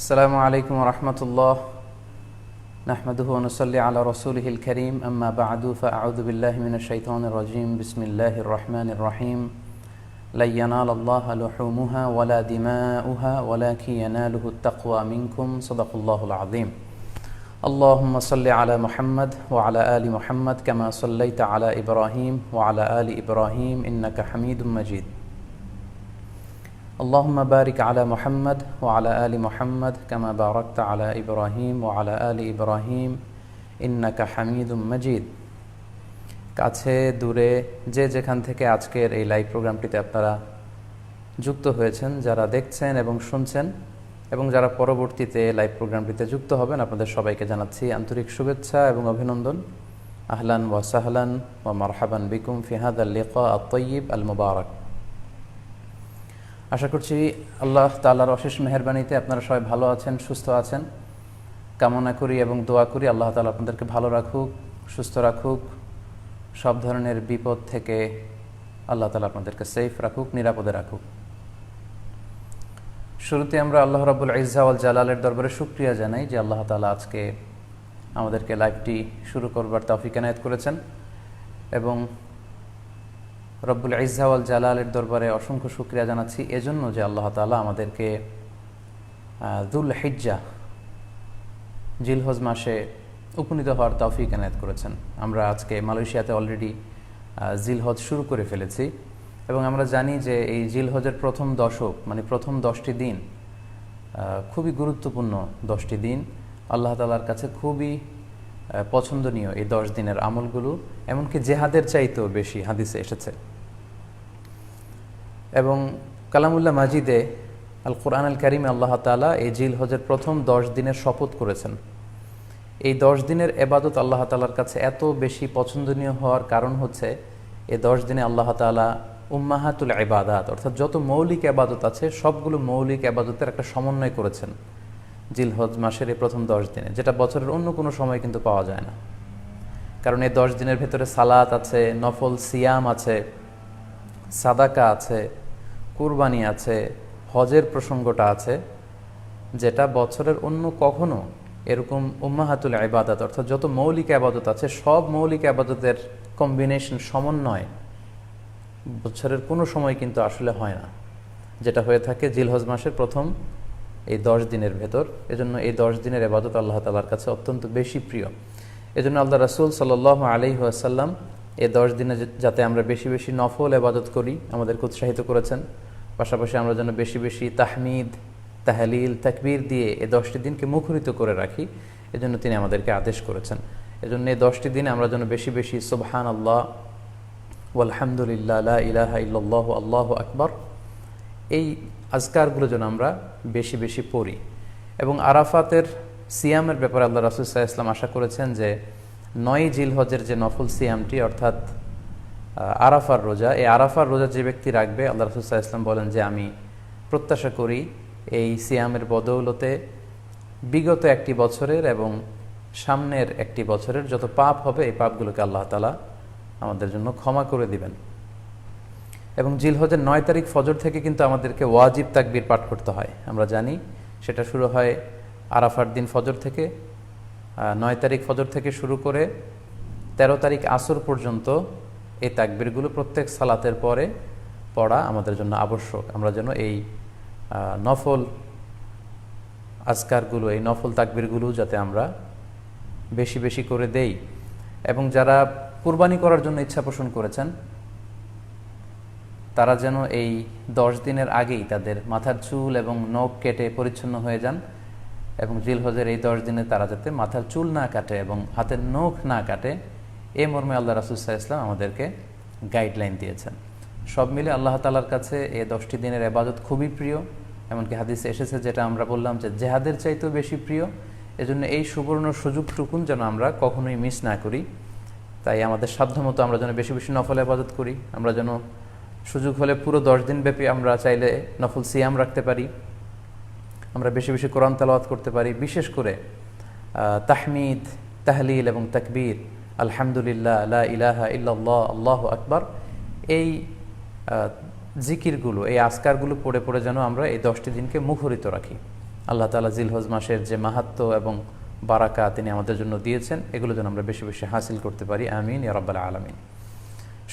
السلام عليكم ورحمة الله. نحمده ونصلي على رسوله الكريم. أما بعد فأعوذ بالله من الشيطان الرجيم. بسم الله الرحمن الرحيم. لن ينال الله لحومها ولا دماؤها ولكن يناله التقوى منكم. صدق الله العظيم. اللهم صل على محمد وعلى آل محمد كما صليت على إبراهيم وعلى آل إبراهيم إنك حميد مجيد. اللهم بارك على محمد وعلى آل محمد كما باركت على إبراهيم وعلى آل إبراهيم إنك حميد مجيد কাছে দূরে যে যেখান থেকে আজকের এই লাইভ প্রোগ্রামটিতে আপনারা যুক্ত হয়েছেন যারা দেখছেন এবং শুনছেন এবং যারা পরবর্তীতে লাইভ প্রোগ্রামটিতে যুক্ত হবেন আপনাদের সবাইকে জানাচ্ছি আন্তরিক শুভেচ্ছা এবং অভিনন্দন আহলান ওয়া সাহলান ওয়া মারহাবান বিকুম ফিহাদ আল লিকা আত তৈয়ব আল মুবারক আশা করছি আল্লাহ তাল্লাহর অশেষ মেহরবানিতে আপনারা সবাই ভালো আছেন, সুস্থ আছেন। কামনা করি এবং দোয়া করি আল্লাহ তালা আপনাদেরকে ভালো রাখুক, সুস্থ রাখুক। সব ধরনের বিপদ থেকে আল্লাহ তালা আপনাদেরকে সেফ রাখুক, নিরাপদে রাখুক। শুরুতে আমরা আল্লাহ রাবুল ইজাওয়াল জালালের দরবারে শুক্রিয়া জানাই যে আল্লাহ তালা আজকে আমাদেরকে লাইভটি শুরু করবার তৌফিক এনায়ত করেছেন এবং রব্বুল ইজাওয়াল জালালের দরবারে অসংখ্য শুক্রিয়া জানাচ্ছি। এজন্য যে আল্লাহ তালা আমাদেরকে দুল হিজ্জা জিলহজ মাসে উপনীত হওয়ার তৌফিক এনায়ত করেছেন। আমরা আজকে মালয়েশিয়াতে অলরেডি জিলহজ শুরু করে ফেলেছি এবং আমরা জানি যে এই জিলহজের প্রথম দশক মানে প্রথম দশটি দিন খুবই গুরুত্বপূর্ণ দশটি দিন। আল্লাহ তালার কাছে খুবই পছন্দনীয় এই দশ দিনের আমলগুলো, এমনকি জেহাদের চাইতেও বেশি হাদিসে এসেছে। এবং কালামুল্লাহ মাজিদে আল কোরআন আল করিমে আল্লাহ তালা এই জিল হজের প্রথম দশ দিনের শপথ করেছেন। এই দশ দিনের এবাদত আল্লাহ তালার কাছে এত বেশি পছন্দনীয় হওয়ার কারণ হচ্ছে, এ দশ দিনে আল্লাহ তালা উম্মাহাতুল এবাদাত অর্থাৎ যত মৌলিক আবাদত আছে, সবগুলো মৌলিক আবাদতের একটা সমন্বয় করেছেন জিলহজ মাসের এই প্রথম দশ দিনে, যেটা বছরের অন্য কোনো সময় কিন্তু পাওয়া যায় না। কারণ এই দশ দিনের ভেতরে সালাত আছে, নফল সিয়াম আছে, সাদাকা আছে কুরবানি আছে, হজের প্রসঙ্গটা আছে, যেটা বছরের অন্য কখনো এরকম উম্মাহাতুল আবাদত অর্থাৎ যত মৌলিক আবাদত আছে, সব মৌলিক আবাদতের কম্বিনেশন সমন্বয় বছরের কোনো সময় কিন্তু আসলে হয় না। যেটা হয়ে থাকে জিলহজ মাসের প্রথম এই দশ দিনের ভেতর। এজন্য এই দশ দিনের এবাদত আল্লাহ তালার কাছে অত্যন্ত বেশি প্রিয়। এজন্য আল্লাহ রাসুল সাল আলি আসাল্লাম এই দশ দিনে যাতে আমরা বেশি বেশি নফল এবাদত করি, আমাদেরকে উৎসাহিত করেছেন। পাশাপাশি আমরা যেন বেশি বেশি তাহমিদ, তাহলিল, তাকবীর দিয়ে এই দশটি দিনকে মুখরিত করে রাখি, এজন্য তিনি আমাদেরকে আদেশ করেছেন। এজন্য এই দশটি দিনে আমরা যেন বেশি বেশি সুবহান আল্লাহ আলহামদুলিল্লাহ ইলাহা ইল্লাল্লাহ, আল্লাহ আকবর, এই আজকারগুলো যেন আমরা বেশি বেশি পড়ি। এবং আরাফাতের সিয়ামের ব্যাপারে আল্লাহ রাসুসাহ ইসলাম আশা করেছেন যে নয় জিল হজের যে নফল সিয়ামটি, অর্থাৎ আরাফার রোজা। এই আরাফার রোজা যে ব্যক্তি রাখবে, আল্লাহ রাসুসাহ ইসলাম বলেন যে, আমি প্রত্যাশা করি এই সিয়ামের বদৌলতে বিগত একটি বছরের এবং সামনের একটি বছরের যত পাপ হবে, এই পাপগুলোকে আল্লাহ তালা আমাদের জন্য ক্ষমা করে দিবেন। এবং জিলহজের নয় তারিখ ফজর থেকে কিন্তু আমাদেরকে ওয়াজিব তাকবির পাঠ করতে হয়। আমরা জানি সেটা শুরু হয় আরাফার দিন ফজর থেকে নয় তারিখ ফজর থেকে শুরু করে ১৩ তারিখ আসর পর্যন্ত এই তাকবিরগুলো প্রত্যেক সালাতের পরে পড়া আমাদের জন্য আবশ্যক। আমরা যেন এই নফল আজকারগুলো, এই নফল তাকবিরগুলো যাতে আমরা বেশি বেশি করে দেই। এবং যারা কুরবানি করার জন্য ইচ্ছা পোষণ করেছেন, তারা যেন এই দশ দিনের আগেই তাদের মাথার চুল এবং নখ কেটে পরিচ্ছন্ন হয়ে যান এবং জিলহজের এই দশ দিনে তারা যাতে মাথার চুল না কাটে এবং হাতের নখ না কাটে এ মর্মে আল্লাহ রাসুসাহ ইসলাম আমাদেরকে গাইডলাইন দিয়েছেন। সব মিলে আল্লাহ তালার কাছে এ দশটি দিনের আবাদত খুবই প্রিয়, এমনকি হাদিসে এসেছে যেটা আমরা বললাম যে জেহাদের চাইতেও বেশি প্রিয়। এজন্য এই সুবর্ণ সুযোগটুকুন যেন আমরা কখনোই মিস না করি। তাই আমাদের সাধ্যমতো আমরা যেন বেশি বেশি নফল আবাদত করি। আমরা যেন সুযোগ হলে পুরো দশ দিন ব্যাপী আমরা চাইলে নফল সিয়াম রাখতে পারি। আমরা বেশি বেশি কোরআন তালাওয়াত করতে পারি। বিশেষ করে তাহমিদ, তাহলিল এবং তাকবীর আলহামদুলিল্লাহ আল্লাহ ইলাহা ইল্লাল্লাহ, আল্লাহ আকবর। এই জিকিরগুলো, এই আসকারগুলো পড়ে পড়ে যেন আমরা এই দশটি দিনকে মুখরিত রাখি। আল্লাহ তালা জিলহজ মাসের যে মাহাত্ম এবং বারাকা তিনি আমাদের জন্য দিয়েছেন, এগুলো যেন আমরা বেশি বেশি হাসিল করতে পারি। আমিন ইয়ারব্বাল আলমিন।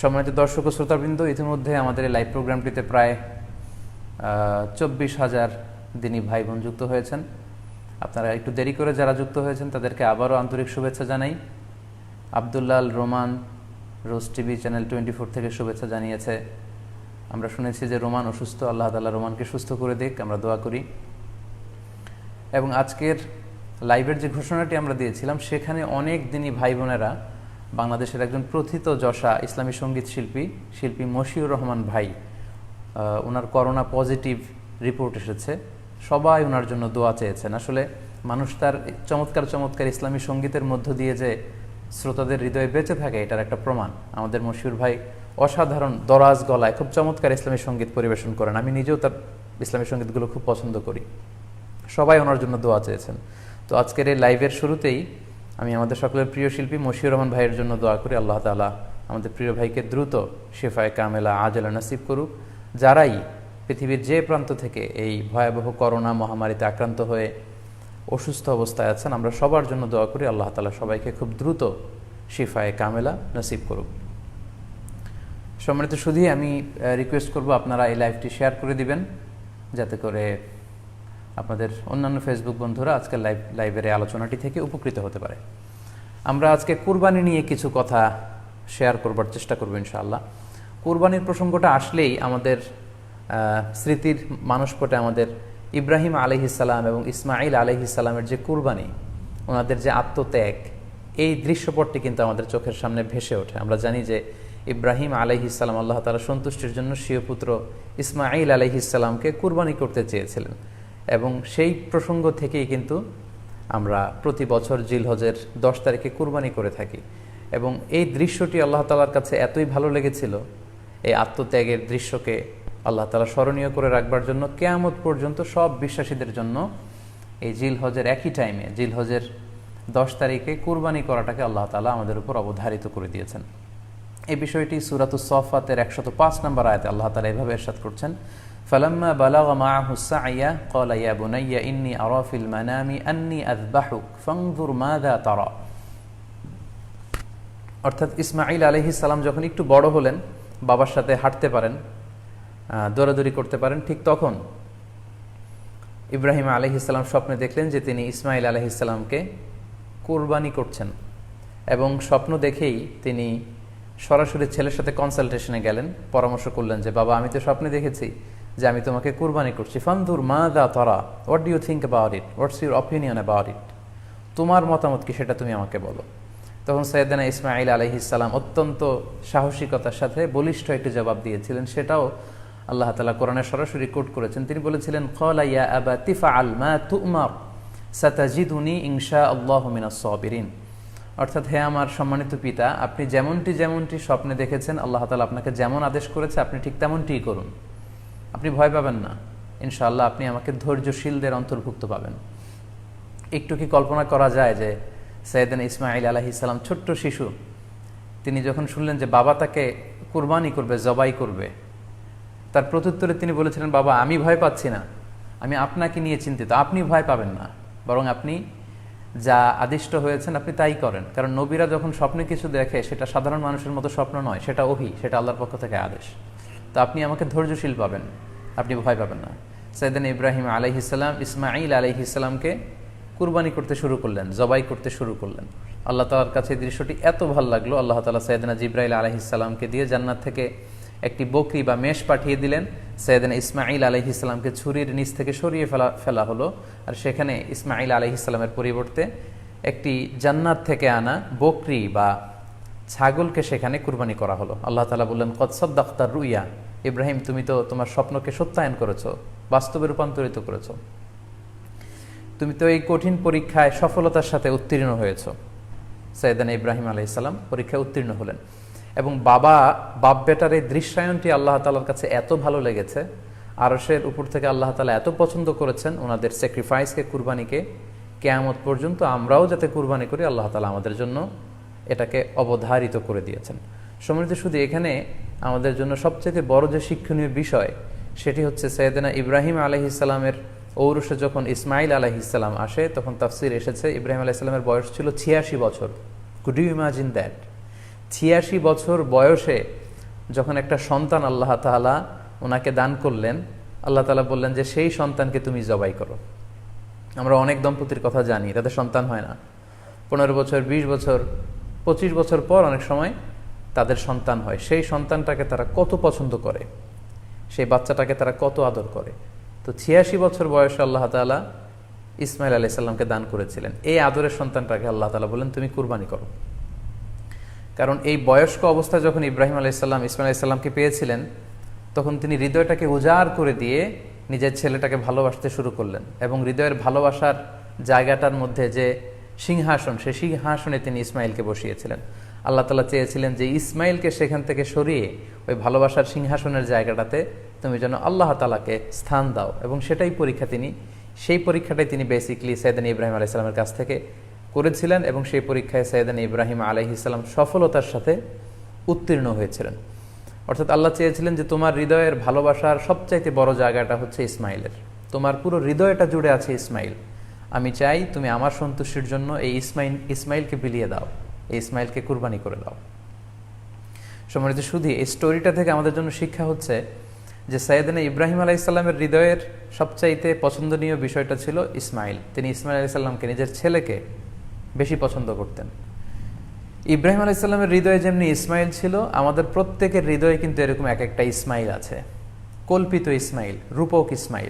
সম্মানিত দর্শক ও শ্রোতাবৃন্দ, ইতিমধ্যে আমাদের এই লাইভ প্রোগ্রামটিতে প্রায় চব্বিশ হাজার দিনী ভাই বোন যুক্ত হয়েছেন। আপনারা একটু দেরি করে যারা যুক্ত হয়েছেন, তাদেরকে আবারও আন্তরিক শুভেচ্ছা জানাই। আবদুল্লাল রোমান রোজ টিভি চ্যানেল টোয়েন্টি ফোর থেকে শুভেচ্ছা জানিয়েছে। আমরা শুনেছি যে রোমান অসুস্থ, আল্লাহ তাল্লাহ রোমানকে সুস্থ করে দিক, আমরা দোয়া করি। এবং আজকের লাইভের যে ঘোষণাটি আমরা দিয়েছিলাম, সেখানে অনেক দিনই ভাই বোনেরা বাংলাদেশের একজন প্রথিত যশা ইসলামী সংগীত শিল্পী শিল্পী মশিউর রহমান ভাই ওনার করোনা পজিটিভ রিপোর্ট এসেছে। সবাই ওনার জন্য দোয়া চেয়েছেন। আসলে মানুষ তার চমৎকার চমৎকার ইসলামী সঙ্গীতের মধ্য দিয়ে যে শ্রোতাদের হৃদয়ে বেঁচে থাকে, এটার একটা প্রমাণ। আমাদের মশিউর ভাই অসাধারণ দরাজ গলায় খুব চমৎকার ইসলামী সংগীত পরিবেশন করেন। আমি নিজেও তার ইসলামী সঙ্গীতগুলো খুব পছন্দ করি। সবাই ওনার জন্য দোয়া চেয়েছেন। তো আজকের এই লাইভের শুরুতেই আমি আমাদের সকলের প্রিয় শিল্পী মশিউর রহমান ভাইয়ের জন্য দোয়া করি। আল্লাহ তালা আমাদের প্রিয় ভাইকে দ্রুত শেফায় কামেলা আজলা নাসিব করুক, যারাই পৃথিবীর যে প্রান্ত থেকে এই ভয়াবহ করোনা মহামারীতে আক্রান্ত হয়ে অসুস্থ অবস্থায় আছেন, আমরা সবার জন্য দোয়া করি, আল্লাহ তালা সবাইকে খুব দ্রুত শিফায় কামেলা নসিব করুক। সম্মানিত শুধু আমি রিকোয়েস্ট করব আপনারা এই লাইভটি শেয়ার করে দিবেন, যাতে করে আপনাদের অন্যান্য ফেসবুক বন্ধুরা আজকের লাইভ লাইভের আলোচনাটি থেকে উপকৃত হতে পারে। আমরা আজকে কুরবানি নিয়ে কিছু কথা শেয়ার করবার চেষ্টা করব ইনশাআল্লাহ। কুরবানির প্রসঙ্গটা আসলেই আমাদের স্মৃতির মানসপটে আমাদের ইব্রাহিম আলহিসাল্লাম এবং ইসমাইল আলহিসাল্লামের যে কুরবানি, ওনাদের যে আত্মত্যাগ, এই দৃশ্যপটটি কিন্তু আমাদের চোখের সামনে ভেসে ওঠে। আমরা জানি যে ইব্রাহিম আলহিসাল্লাম আল্লাহ তালা সন্তুষ্টির জন্য স্বীয় পুত্র ইসমাইল আলহিসাল্লামকে কুরবানি করতে চেয়েছিলেন। এবং সেই প্রসঙ্গ থেকেই কিন্তু আমরা প্রতি বছর জিলহজের দশ তারিখে কুরবানি করে থাকি। এবং এই দৃশ্যটি আল্লাহ তালার কাছে এতই ভালো লেগেছিল, এই আত্মত্যাগের দৃশ্যকে আল্লাহ তালা স্মরণীয় করে রাখবার জন্য কেয়ামত পর্যন্ত সব বিশ্বাসীদের জন্য এই জিল হজের একই টাইমে জিল হজের দশ তারিখে কুরবানি করাটাকে আল্লাহ তালা আমাদের উপর অবধারিত করে দিয়েছেন এই বিষয়টি সুরাতুস সফাতের একশত পাঁচ নম্বর আয়তে আল্লাহ তালা এভাবে এরশাদ করছেন فلما بلغ معه السعي قال يا بني إني أرى في المنام أني أذبحك فانظر ماذا ترى অর্থাৎ ইসমাইল আলহি সালাম যখন একটু বড় হলেন বাবার সাথে হাঁটতে পারেন দৌড়াদৌড়ি করতে পারেন ঠিক তখন। ইব্রাহিম আলহিসাল্লাম স্বপ্নে দেখলেন যে তিনি ইসমাইল আলহিসাল্লামকে কোরবানি করছেন এবং স্বপ্ন দেখেই তিনি সরাসরি ছেলের সাথে কনসালটেশনে গেলেন, পরামর্শ করলেন যে, বাবা, আমি তো স্বপ্নে দেখেছি যে আমি তোমাকে কুরবানি করছি। ফান্দুর মা দা তরা what do you think about it what's your opinion about it তোমার মতামত কি সেটা তুমি আমাকে বলো। তখন সৈয়দানা ইসমাইল আলহিসাল্লাম অত্যন্ত সাহসিকতার সাথে বলিষ্ঠ একটি জবাব দিয়েছিলেন, সেটাও আল্লাহ তালা কোরআনে সরাসরি কোট করেছেন। তিনি বলেছিলেন খলাইয়া অর্থাৎ হে আমার সম্মানিত পিতা, আপনি যেমনটি যেমনটি স্বপ্নে দেখেছেন, আল্লাহ তালা আপনাকে যেমন আদেশ করেছে, আপনি ঠিক তেমনটিই করুন। আপনি ভয় পাবেন না। ইনশাআল্লাহ আপনি আমাকে ধৈর্যশীলদের অন্তর্ভুক্ত পাবেন। একটু কি কল্পনা করা যায় যে সৈয়দিন ইসমাইল আলাহি ইসলাম ছোট্ট শিশু, তিনি যখন শুনলেন যে বাবা তাকে কুরবানি করবে, জবাই করবে তার প্রত্যুত্তরে তিনি বলেছিলেন, বাবা, আমি ভয় পাচ্ছি না। আমি আপনাকে নিয়ে চিন্তিত। আপনি ভয় পাবেন না। বরং আপনি যা আদিষ্ট হয়েছেন, আপনি তাই করেন। কারণ নবীরা যখন স্বপ্নে কিছু দেখে, সেটা সাধারণ মানুষের মতো স্বপ্ন নয়, সেটা ওহি, সেটা আল্লাহর পক্ষ থেকে আদেশ। তো আপনি আমাকে ধৈর্যশীল পাবেন। আপনি ভয় পাবেন না। সৈয়দিন ইব্রাহিম আলহিসাল্লাম ইসমাইল আলহিসাল্লামকে কুরবানি করতে শুরু করলেন, জবাই করতে শুরু করলেন। আল্লাহ তালার কাছে দৃশ্যটি এত ভালো লাগল। আল্লাহ তালা সৈয়দিনা জিব্রাইল আলহিসাল্লামকে দিয়ে জান্নাত থেকে একটি বকরি বা মেষ পাঠিয়ে দিলেন। সৈয়দিন ইসমাইল আলহিসাল্লামকে ছুরির নিচ থেকে সরিয়ে ফেলা ফেলা হলো। আর সেখানে ইসমাইল আলহিসাল্লামের পরিবর্তে একটি জান্নাত থেকে আনা বকরি বা ছাগলকে সেখানে কুরবানি করা হলো। আল্লাহ তালা বললেন কৎসব দাক্তার রুইয়া? ইব্রাহিম, তুমি তো তোমার স্বপ্নকে সত্যায়ন করেছ, বাস্তবে রূপান্তরিত করেছ। তুমি তো এই কঠিন পরীক্ষায় সফলতার সাথে উত্তীর্ণ হয়েছ। সৈয়দান ইব্রাহিম আলাইসাল্লাম পরীক্ষায় উত্তীর্ণ হলেন। এবং বাবা বাপ বেটার এই দৃশ্যায়নটি আল্লাহ তালার কাছে এত ভালো লেগেছে। আরসের উপর থেকে আল্লাহ তালা এত পছন্দ করেছেন, ওনাদের স্যাক্রিফাইসকে কুরবানিকে। কেয়ামত পর্যন্ত আমরাও যাতে কুরবানি করি, আল্লাহ তালা আমাদের জন্য এটাকে অবধারিত করে দিয়েছেন। সমৃদ্ধ শুধু এখানে আমাদের জন্য সবচেয়ে বড় যে শিক্ষণীয় বিষয়, সেটি হচ্ছে সৈয়দনা ইব্রাহিম আলহিসাল্লামের ঔরসে যখন ইসমাইল আলাইহিসাল্লাম আসে, তখন তাফসির এসেছে। ইব্রাহিম আলাইসাল্লামের বয়স ছিল ছিয়াশি বছর। কুড ইউ ইমাজিন দ্যাট ছিয়াশি বছর বয়সে যখন একটা সন্তান আল্লাহ তাআলা ওনাকে দান করলেন, আল্লাহ তাআলা বললেন যে সেই সন্তানকে তুমি জবাই করো। আমরা অনেক দম্পতির কথা জানি, তাদের সন্তান হয় না। পনেরো বছর ২০ বছর, পঁচিশ বছর পর অনেক সময় তাদের সন্তান হয়। সেই সন্তানটাকে তারা কত পছন্দ করে, সেই বাচ্চাটাকে তারা কত আদর করে। তো ছিয়াশি বছর বয়সে আল্লাহ তাআলা ইসমাইল আলি সাল্লামকে দান করেছিলেন। এই আদরের সন্তানটাকে আল্লাহ তাআলা বলেন তুমি কুরবানি করো। কারণ এই বয়স্ক অবস্থায় যখন ইব্রাহিম আলাইসাল্লাম ইসমাইল আলাইসাল্লামকে পেয়েছিলেন, তখন তিনি হৃদয়টাকে উজাড় করে দিয়ে নিজের ছেলেটাকে ভালোবাসতে শুরু করলেন এবং হৃদয়ের ভালোবাসার জায়গাটার মধ্যে যে সিংহাসন, সেই সিংহাসনে তিনি ইসমাইলকে বসিয়েছিলেন। আল্লাহ তালা চেয়েছিলেন যে ইসমাইলকে সেখান থেকে সরিয়ে ওই ভালোবাসার সিংহাসনের জায়গাটাতে তুমি যেন আল্লাহ তালাকে স্থান দাও। এবং সেটাই পরীক্ষা তিনি, সেই পরীক্ষাটাই তিনি বেসিকলি সৈয়দান ইব্রাহিম আলাইসালামের কাছ থেকে করেছিলেন এবং সেই পরীক্ষায় সৈয়দান ইব্রাহিম আলাইহিসাল্লাম সফলতার সাথে উত্তীর্ণ হয়েছিলেন। অর্থাৎ আল্লাহ চেয়েছিলেন যে তোমার হৃদয়ের ভালোবাসার সবচাইতে বড় জায়গাটা হচ্ছে ইসমাইলের। তোমার পুরো হৃদয়টা জুড়ে আছে ইসমাইল। আমি চাই তুমি আমার সন্তুষ্টির জন্য এই ইসমাইল, ইসমাইলকে বিলিয়ে দাও, এই ইসমাইলকে কুরবানি করে দাও। সম্মানিত শুধু এই স্টোরিটা থেকে আমাদের জন্য শিক্ষা হচ্ছে যে সৈয়দিনা ইব্রাহিম আলাইসাল্লামের হৃদয়ের সবচাইতে পছন্দনীয় বিষয়টা ছিল ইসমাইল। তিনি ইসমাইল আলাইসাল্লামকে নিজের ছেলেকে বেশি পছন্দ করতেন। ইব্রাহিম আলাইসাল্লামের হৃদয়ে যেমনি ইসমাইল ছিল, আমাদের প্রত্যেকের হৃদয়ে কিন্তু এরকম এক একটা ইসমাইল আছে। কল্পিত ইসমাইল, রূপক ইসমাইল।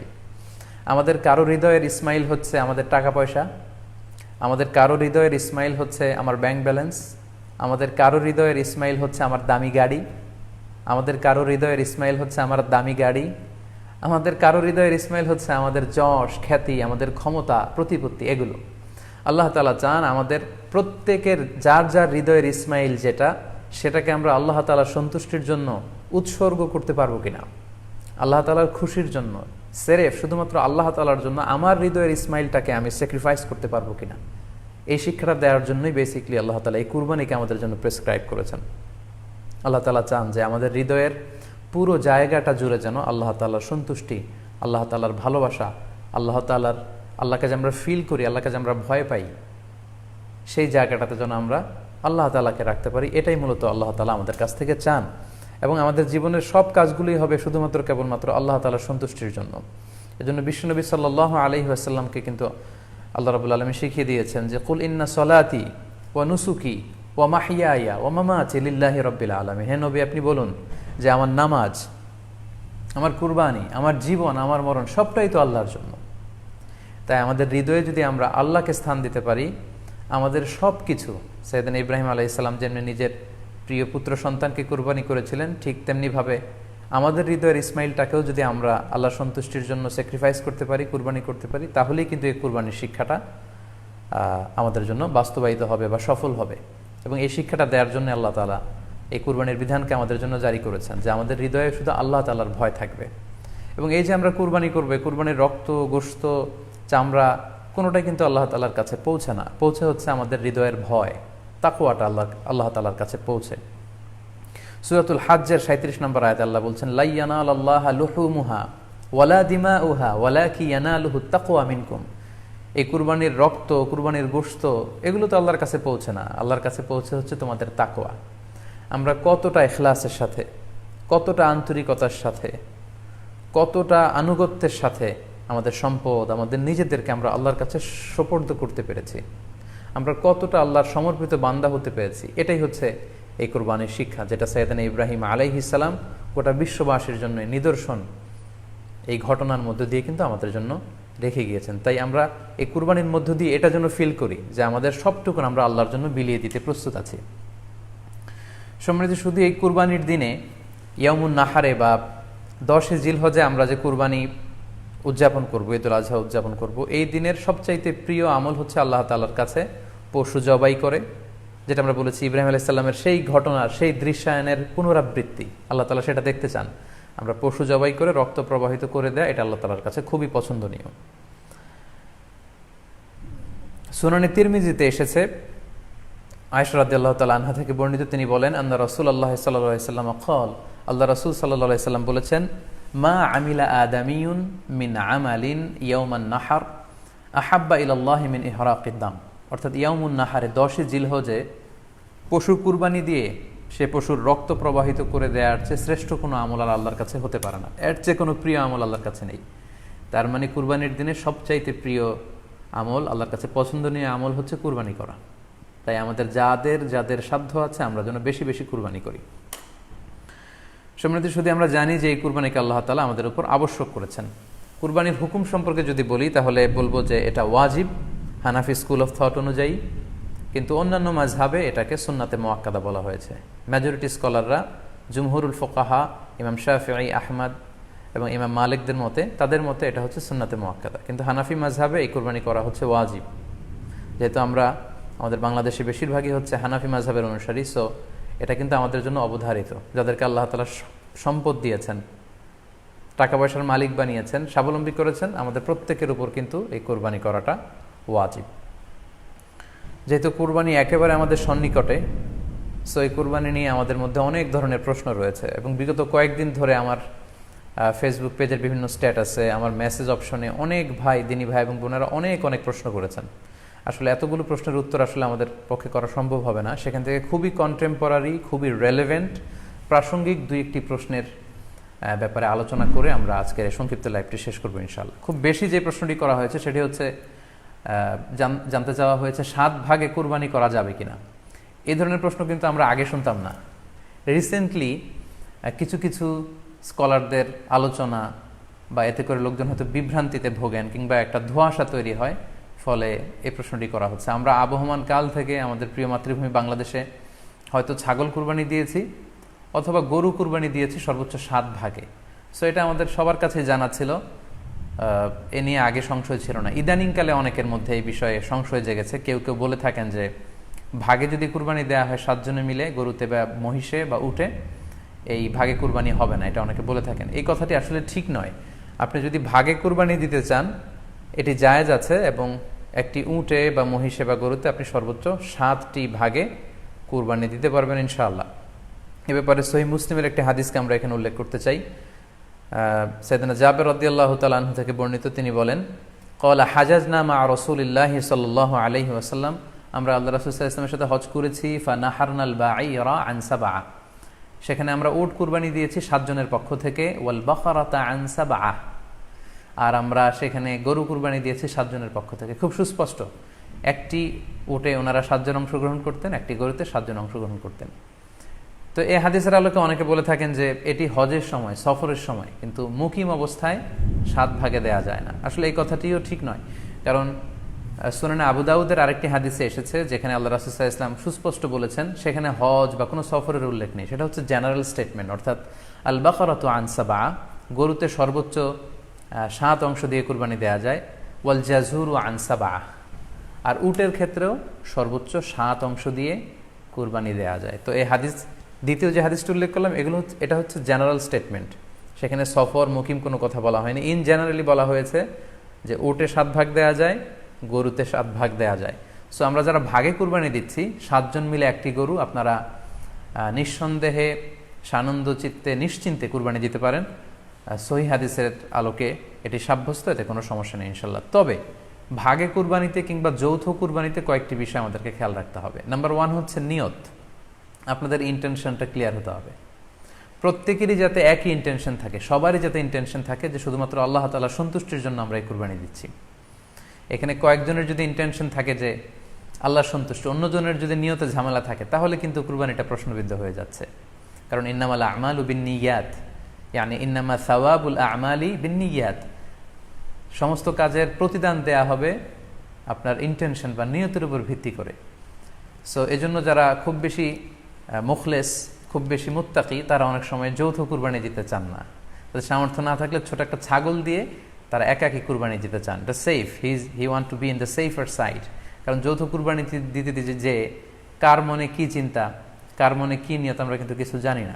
আমাদের কারও হৃদয়ের ইসমাইল হচ্ছে আমাদের টাকা পয়সা। আমাদের কারও হৃদয়ের ইসমাইল হচ্ছে আমার ব্যাংক ব্যালেন্স। আমাদের কারও হৃদয়ের ইসমাইল হচ্ছে আমার দামি গাড়ি। আমাদের কারও হৃদয়ের ইসমাইল হচ্ছে আমার দামি গাড়ি। আমাদের কারও হৃদয়ের ইসমাইল হচ্ছে আমাদের যশ, খ্যাতি, আমাদের ক্ষমতা, প্রতিপত্তি, এগুলো। আল্লাহ তালা চান আমাদের প্রত্যেকের যার যার হৃদয়ের ইসমাইল যেটা, সেটাকে আমরা আল্লাহ তালার সন্তুষ্টির জন্য উৎসর্গ করতে পারব কিনা। আল্লাহ তালার খুশির জন্য। সেরেফ শুধুমাত্র আল্লাহ তালার জন্য আমার হৃদয়ের ইসমাইলটাকে আমি স্যাক্রিফাইস করতে পারব কিনা। এই শিক্ষাটা দেওয়ার জন্যই বেসিকলি আল্লাহ তালা এই কুরবানিকে আমাদের জন্য প্রেসক্রাইব করেছেন। আল্লাহ তালা চান যে আমাদের হৃদয়ের পুরো জায়গাটা জুড়ে যেন আল্লাহ তালার সন্তুষ্টি, আল্লাহ তালার ভালোবাসা, আল্লাহ তালার আল্লাহকে যে আমরা ফিল করি আল্লাহকে যে আমরা ভয় পাই, সেই জায়গাটাতে যেন আমরা আল্লাহ তালাকে রাখতে পারি, এটাই মূলত আল্লাহ তালা আমাদের কাছ থেকে চান। এবং আমাদের জীবনের সব কাজগুলি হবে শুধুমাত্র কেবলমাত্র আল্লাহ তালার সন্তুষ্টির জন্য। এজন্য বিশ্বনবী সাল্লাহ আলহি আসাল্লামকে কিন্তু আল্লাহ রবুল আলমী শিখিয়ে দিয়েছেন যে, কুল ইন্না সলাতি ও নুসুকি ও মাহিয়া ও মামা চিল্লাহি রব্বিল আলমী হে নবী, আপনি বলুন যে, আমার নামাজ, আমার কুরবানি, আমার জীবন, আমার মরণ সবটাই তো আল্লাহর জন্য। তাই আমাদের হৃদয়ে যদি আমরা আল্লাহকে স্থান দিতে পারি, আমাদের সব কিছু সৈয়দিন ইব্রাহিম আলাহ ইসলাম যেমনি নিজের প্রিয় পুত্র সন্তানকে কুরবানি করেছিলেন, ঠিক তেমনিভাবে আমাদের হৃদয়ের ইসমাইলটাকেও যদি আমরা আল্লাহ সন্তুষ্টির জন্য স্যাক্রিফাইস করতে পারি, কুরবানি করতে পারি, তাহলেই কিন্তু এই কুরবানির শিক্ষাটা আমাদের জন্য বাস্তবায়িত হবে বা সফল হবে। এবং এই শিক্ষাটা দেওয়ার জন্য আল্লাহ তালা এই কুরবানির বিধানকে আমাদের জন্য জারি করেছেন, যে আমাদের হৃদয়ে শুধু আল্লাহ তালার ভয় থাকবে। এবং এই যে আমরা কুরবানি করবে কুরবানির রক্ত গোস্ত চামড়া কোনোটাই কিন্তু আল্লাহ তালার কাছে পৌঁছে না। পৌঁছে হচ্ছে আমাদের হৃদয়ের ভয়। তাকুয়াটা আল্লাহ আল্লাহ তালার কাছে পৌঁছে। সুরাতুল হাজ্জের সাঁত্রিশ নম্বর আয়াত আল্লাহ বলছেন লাইয়ানা আল্লাহ লুহুমুহা ওয়ালা দিমা উহা ওয়ালা কি ইয়ানা লুহু তাকুয়া মিনকুম। এই কুরবানির রক্ত, কুরবানির গোস্ত এগুলো তো আল্লাহর কাছে পৌঁছে না। আল্লাহর কাছে পৌঁছে হচ্ছে তোমাদের তাকোয়া আমরা কতটা এখলাসের সাথে, কতটা আন্তরিকতার সাথে, কতটা আনুগত্যের সাথে আমাদের সম্পদ, আমাদের নিজেদেরকে আমরা আল্লাহর কাছে সোপর্দ করতে পেরেছি। আমরা কতটা আল্লাহর সমর্পিত বান্দা হতে পেরেছি, এটাই হচ্ছে এই কোরবানির শিক্ষা, যেটা সৈয়দান ইব্রাহিম আলাইহিসাল্লাম গোটা বিশ্ববাসীর জন্য নিদর্শন। এই ঘটনার মধ্য দিয়ে কিন্তু আমাদের জন্য রেখে গিয়েছেন। তাই আমরা এই কুরবানির মধ্য দিয়ে এটা যেন ফিল করি, যে আমাদের সবটুকুন আমরা আল্লাহর জন্য বিলিয়ে দিতে প্রস্তুত আছি। সমৃদ্ধ শুধু এই কুরবানির দিনে ইয়ামুন নাহারে বা দশে জিলহজে আমরা যে কুরবানি উদযাপন করব ঈদুল আজহা উদযাপন করব। এই দিনের সবচাইতে প্রিয় আমল হচ্ছে আল্লাহ তালার কাছে পশু জবাই করে, যেটা আমরা বলেছি ইব্রাহিম আলাইসাল্লামের সেই ঘটনার সেই দৃশ্যায়নের পুনরাবৃত্তি। আল্লাহ তালা সেটা দেখতে চান। আমরা পশু জবাই করে রক্ত প্রবাহিত করে দেয়, এটা আল্লাহ তালার কাছে খুবই পছন্দনীয়। সুনানি তিরমিজিতে এসেছে আয়সরাদ আল্লাহ তালা আনহা থেকে বর্ণিত তিনি বলেন আল্লাহ রসুল আল্লাহ সাল্লাম খল আল্লাহ রসুল সাল্লাহ সাল্লাম বলেছেন মা আমিলা আদামিউন মিন আমালিন ইয়ৌমান নাহার আহাব্বা ইলাল্লাহ মিন ইহরাকিদ্দাম অর্থাৎ ইয়ামুন নাহারে দশে জিলহজে পশু কুরবানি দিয়ে সে পশুর রক্ত প্রবাহিত করে দেওয়ার চেয়ে শ্রেষ্ঠ কোনো আমল আর আল্লাহর কাছে হতে পারে না। এর চেয়ে কোনো প্রিয় আমল আল্লাহর কাছে নেই। তার মানে কুরবানির দিনে সবচাইতে প্রিয় আমল আল্লাহর কাছে পছন্দনীয় আমল হচ্ছে কুরবানি করা। তাই আমাদের যাদের যাদের সাধ্য আছে আমরা যেন বেশি বেশি কুরবানি করি। সম্মানিত শুধু আমরা জানি যে এই কুরবানিকে আল্লাহ তালা আমাদের উপর আবশ্যক করেছেন। কুরবানির হুকুম সম্পর্কে যদি বলি, তাহলে বলব যে এটা ওয়াজিব, হানাফি স্কুল অফ থট অনুযায়ী। কিন্তু অন্যান্য মাঝহাবে এটাকে সুন্নাতে মোয়াক্কাদা বলা হয়েছে। মেজরিটি স্কলাররা, জুমহুরুল ফোকাহা, ইমাম শাহি আহমদ এবং ইমাম মালিকদের মতে, তাদের মতে এটা হচ্ছে সুন্নাতে মোয়াক্কাদা কিন্তু হানাফি মাঝহাবে এই কুরবানি করা হচ্ছে ওয়াজিব। যেহেতু আমরা, আমাদের বাংলাদেশে বেশিরভাগই হচ্ছে হানাফি মাঝহাবের অনুসারী সো এটা কিন্তু আমাদের জন্য অবধারিত, যাদেরকে আল্লাহ তালা সম্পদ দিয়েছেন টাকা পয়সার মালিক বানিয়েছেন, স্বাবলম্বী করেছেন, আমাদের প্রত্যেকের উপর কিন্তু এই কোরবানি করাটা ওয়াজিব। যেহেতু কুরবানি একেবারে আমাদের সন্নিকটে, সো এই কুরবানি নিয়ে আমাদের মধ্যে অনেক ধরনের প্রশ্ন রয়েছে এবং বিগত কয়েকদিন ধরে আমার ফেসবুক পেজের বিভিন্ন স্ট্যাটাসে আমার মেসেজ অপশনে অনেক ভাই, দিনী ভাই এবং বোনেরা অনেক অনেক প্রশ্ন করেছেন। আসলে এতগুলো প্রশ্নের উত্তর আসলে আমাদের পক্ষে করা সম্ভব হবে না। সেখান থেকে খুবই কন্টেম্পোরারি খুবই রেলেভেন্ট প্রাসঙ্গিক দুই একটি প্রশ্নের ব্যাপারে আলোচনা করে আমরা আজকের সংক্ষিপ্ত লাইভটি শেষ করব ইনশাল্লাহ খুব বেশি যে প্রশ্নটি করা হয়েছে সেটি হচ্ছে জানতে চাওয়া হয়েছে সাত ভাগে কুরবানি করা যাবে কিনা। এই ধরনের প্রশ্ন কিন্তু আমরা আগে শুনতাম না। রিসেন্টলি কিছু কিছু স্কলারদের আলোচনা বা এতে করে লোকজন হয়তো বিভ্রান্তিতে ভোগেন কিংবা একটা ধোঁয়াশা তৈরি হয়। ফলে এই প্রশ্নটি করা হচ্ছে। আমরা আবহমান কাল থেকে আমাদের প্রিয় মাতৃভূমি বাংলাদেশে হয়তো ছাগল কুরবানি দিয়েছি অথবা গরু কুরবানি দিয়েছি সর্বোচ্চ সাত ভাগে। সো এটা আমাদের সবার কাছে জানা ছিল। এ নিয়ে আগে সংশয় ছিল না। ইদানিংকালে অনেকের মধ্যে এই বিষয়ে সংশয় জেগেছে। কেউ কেউ বলে থাকেন যে ভাগে যদি কুরবানি দেওয়া হয় সাতজনে মিলে গরুতে বা মহিষে বা উঠে এই ভাগে কুরবানি হবে না, এটা অনেকে বলে থাকেন। এই কথাটি আসলে ঠিক নয়। আপনি যদি ভাগে কুরবানি দিতে চান, এটি জায়েজ আছে এবং একটি উঁটে বা মহিষে বা গরুতে আপনি সর্বোচ্চ সাতটি ভাগে কুরবানি দিতে পারবেন ইনশাআল্লাহ। এ ব্যাপারে সহি মুসলিমের একটি হাদিসকে আমরা এখানে উল্লেখ করতে চাই। সৈদানা জাবের রদিয়াল্লাহ তালাহ থেকে বর্ণিত তিনি বলেন, কলা হাজাজ নামা রসুলিল্লাহ সাল আলহি আসাল্লাম আমরা আল্লাহ রসুল্লাহ ইসলামের সাথে হজ করেছি ফা নাহারনাল বা আনসা বা সেখানে আমরা উট কুরবানি দিয়েছি সাতজনের পক্ষ থেকে, ওয়াল বখরাতা আনসা বা আর আমরা সেখানে গরু কুরবানি দিয়েছি সাতজনের পক্ষ থেকে। খুব সুস্পষ্ট। একটি উটে ওনারা সাতজন অংশগ্রহণ করতেন, একটি গরুতে সাতজন অংশগ্রহণ করতেন। তো এই হাদিসের আলোকে অনেকে বলে থাকেন যে এটি হজের সময়, সফরের সময়, কিন্তু মুকিম অবস্থায় সাত ভাগে দেয়া যায় না। আসলে এই কথাটিও ঠিক নয়। কারণ সুনানে আবুদাউদের আরেকটি হাদিসে এসেছে যেখানে আল্লাহ রাসুসাহ ইসলাম সুস্পষ্ট বলেছেন, সেখানে হজ বা কোনো সফরের উল্লেখ নেই। সেটা হচ্ছে জেনারেল স্টেটমেন্ট অর্থাৎ আল বাকরাত আনসাবা গরুতে সর্বোচ্চ সাত অংশ দিয়ে কুরবানি দেওয়া যায়। ওয়াল জাজুর ও আনসাবা আর উটের ক্ষেত্রেও সর্বোচ্চ সাত অংশ দিয়ে কুরবানি দেওয়া যায়। তো এই হাদিস, দ্বিতীয় যে হাদিসটি উল্লেখ করলাম, এগুলো এটা হচ্ছে জেনারেল স্টেটমেন্ট। সেখানে সফর, মুকিম কোনো কথা বলা হয়নি। ইন জেনারেলি বলা হয়েছে যে উটে সাত ভাগ দেওয়া যায়, গরুতে সাত ভাগ দেওয়া যায়। সো আমরা যারা ভাগে কুরবানি দিচ্ছি, সাতজন মিলে একটি গরু, আপনারা নিঃসন্দেহে সানন্দ চিত্তে নিশ্চিন্তে কুরবানি দিতে পারেন। সহি হাদিসের আলোকে এটি সাব্যস্ত, এতে কোনো সমস্যা নেই ইনশাল্লাহ তবে ভাগে কুরবানিতে কিংবা যৌথ কুরবানিতে কয়েকটি বিষয় আমাদেরকে খেয়াল রাখতে হবে। নাম্বার ওয়ান হচ্ছে নিয়ত। আপনাদের ইন্টেনশনটা ক্লিয়ার হতে হবে। প্রত্যেকেরই যাতে একই ইন্টেনশন থাকে, সবারই যাতে ইন্টেনশন থাকে যে শুধুমাত্র আল্লাহ তালা সন্তুষ্টির জন্য আমরা এই কুরবানি দিচ্ছি। এখানে কয়েকজনের যদি ইন্টেনশন থাকে যে আল্লাহ সন্তুষ্ট, অন্যজনের যদি নিয়ত ঝামেলা থাকে, তাহলে কিন্তু কুরবানিটা প্রশ্নবিদ্ধ হয়ে যাচ্ছে। কারণ ইন্নামাল আমাল বিন্নিয়াত ইয়ানি ইন্নামা সাওয়াবুল আমালি বিন্নিয়াত সমস্ত কাজের প্রতিদান দেয়া হবে আপনার ইন্টেনশন বা নিয়তের উপর ভিত্তি করে। সো এজন্য যারা খুব বেশি মুখলেস, খুব বেশি মুত্তাকি, তারা অনেক সময় যৌথ কুরবানি দিতে চান না। তাদের সামর্থ্য না থাকলে ছোট একটা ছাগল দিয়ে তারা একাকি কুরবানি দিতে চান। এটা safe his he want to be in the safer side কারণ যৌথ কুরবানি দিতে দিতে যে, কার মনে কী চিন্তা, কার মনে কী নিয়ত, আমরা কিন্তু কিছু জানি না।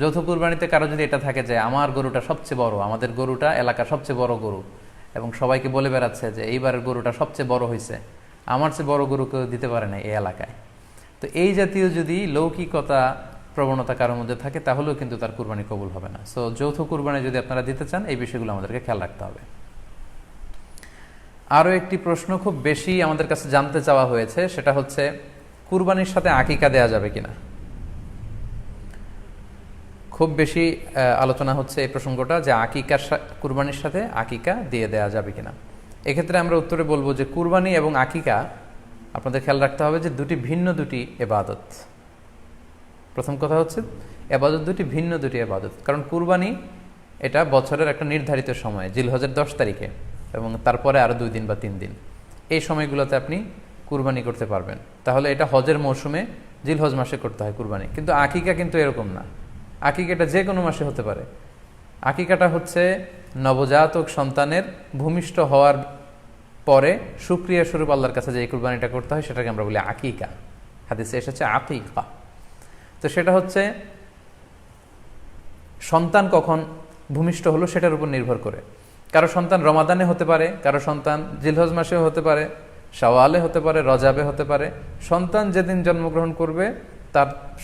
যৌথ কুরবানিতে কারও যদি এটা থাকে যে আমার গরুটা সবচেয়ে বড়, আমাদের গরুটা এলাকার সবচেয়ে বড় গরু, এবং সবাইকে বলে বেড়াচ্ছে যে এইবারের গরুটা সবচেয়ে বড় হয়েছে আমার চেয়ে বড় গরু কেউ দিতে পারে না এই এলাকায়। তো এই জাতীয় যদি লৌকিকতা প্রবণতা কারোর মধ্যে থাকে, তাহলেও কিন্তু তার কুরবানি কবুল হবে না। সো যৌথ কুরবানি যদি আপনারা দিতে চান, এই বিষয়গুলো আমাদেরকে খেয়াল রাখতে হবে। আরও একটি প্রশ্ন খুব বেশি আমাদের কাছে জানতে চাওয়া হয়েছে, সেটা হচ্ছে, কুরবানির সাথে আকিকা দেয়া যাবে কিনা? খুব বেশি আলোচনা হচ্ছে এই প্রসঙ্গটা যে আকিকার কুরবানির সাথে আকিকা দিয়ে দেওয়া যাবে কিনা। এক্ষেত্রে আমরা উত্তরে বলব যে কুরবানি এবং আকিকা আপনাদের খেয়াল রাখতে হবে যে দুটি ভিন্ন দুটি এবাদত। প্রথম কথা হচ্ছে, এবাদত দুটি ভিন্ন দুটি এবাদত। কারণ কুরবানি এটা বছরের একটা নির্ধারিত সময়, জিলহজের দশ তারিখে এবং তারপরে আরও দুই দিন বা তিন দিন। এই সময়গুলোতে আপনি কুরবানি করতে পারবেন। তাহলে এটা হজের মৌসুমে জিলহজ মাসে করতে হয় কুরবানি। কিন্তু আকিকা কিন্তু এরকম না। আকিকাটা যে কোনো মাসে হতে পারে। আকিকাটা হচ্ছে নবজাতক সন্তানের ভূমিষ্ঠ হওয়ার পরে সুক্রিয়া স্বরূপ আল্লাহর কাছে যে কুরবানিটা করতে হয়, সেটাকে আমরা বলি আকিকা। হাদিসে এসেছে আকিকা তো সেটা হচ্ছে সন্তান কখন ভূমিষ্ঠ হলো সেটার উপর নির্ভর করে। কারও সন্তান রমাদানে হতে পারে, কারও সন্তান জিলহজ মাসেও হতে পারে, শাওয়ালে হতে পারে, রজাবে হতে পারে। সন্তান যেদিন জন্মগ্রহণ করবে, তার